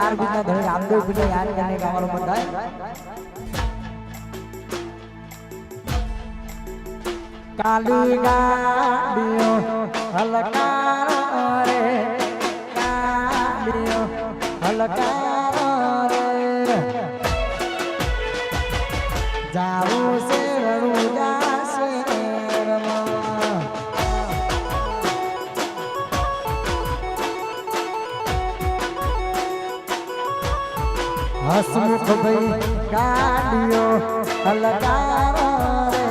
બાર ગુણના ધણી રામદેવ ગુને યાદ કરીને ગાવાનું મન થાય. કાલી ગાડીઓ હલકાર રે. ગાડીઓ હલકાર રે. જાઉં હસમુખ ભાઈ કાઢ્યો હલકારો રે.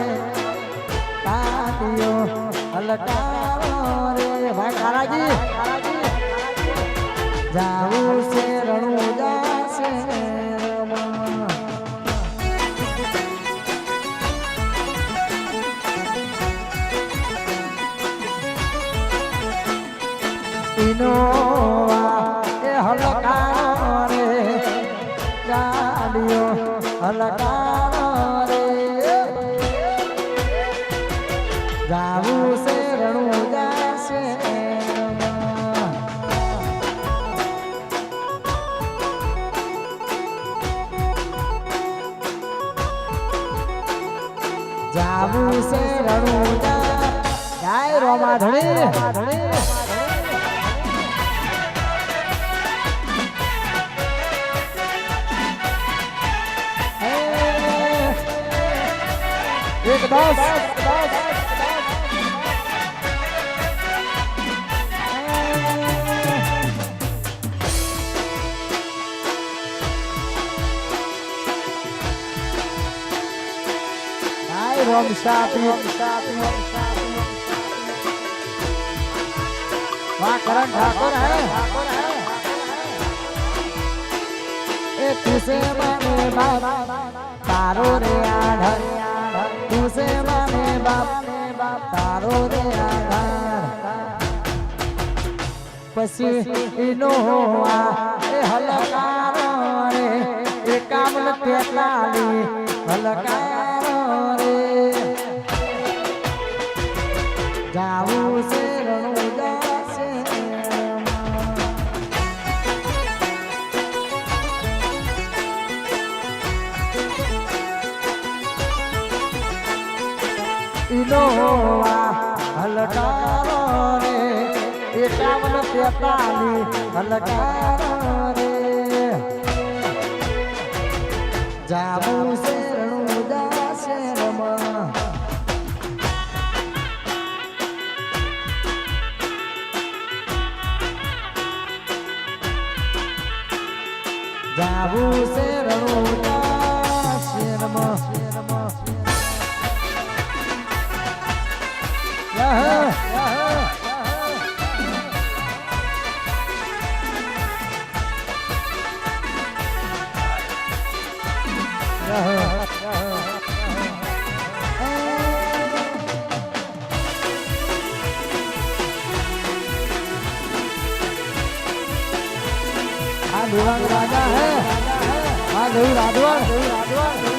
કાઢ્યો હલકારો રે. ભાઈ કારાજી જાવું છે હલકારો રે. જાવું છે રણું જાશે. જાવું છે રણું જા જાય રોમા ધણી એક દસ Ay, Rom Shapi. वाह करण ठाकुर है ए तुसे माने बाप तारो रे आधार પછી ઈનો હોવા, એ હલકારો રે, એ કામલ પેટલાલી હલકારો રે. જાવું છે, રણું હોવા રે એકાવન તેતાલી હલકારો રે. જાવું શેરણું રણું જાશે રમા જાવું છે રણું જાશે દેવ રાધવા દેવ રાધવા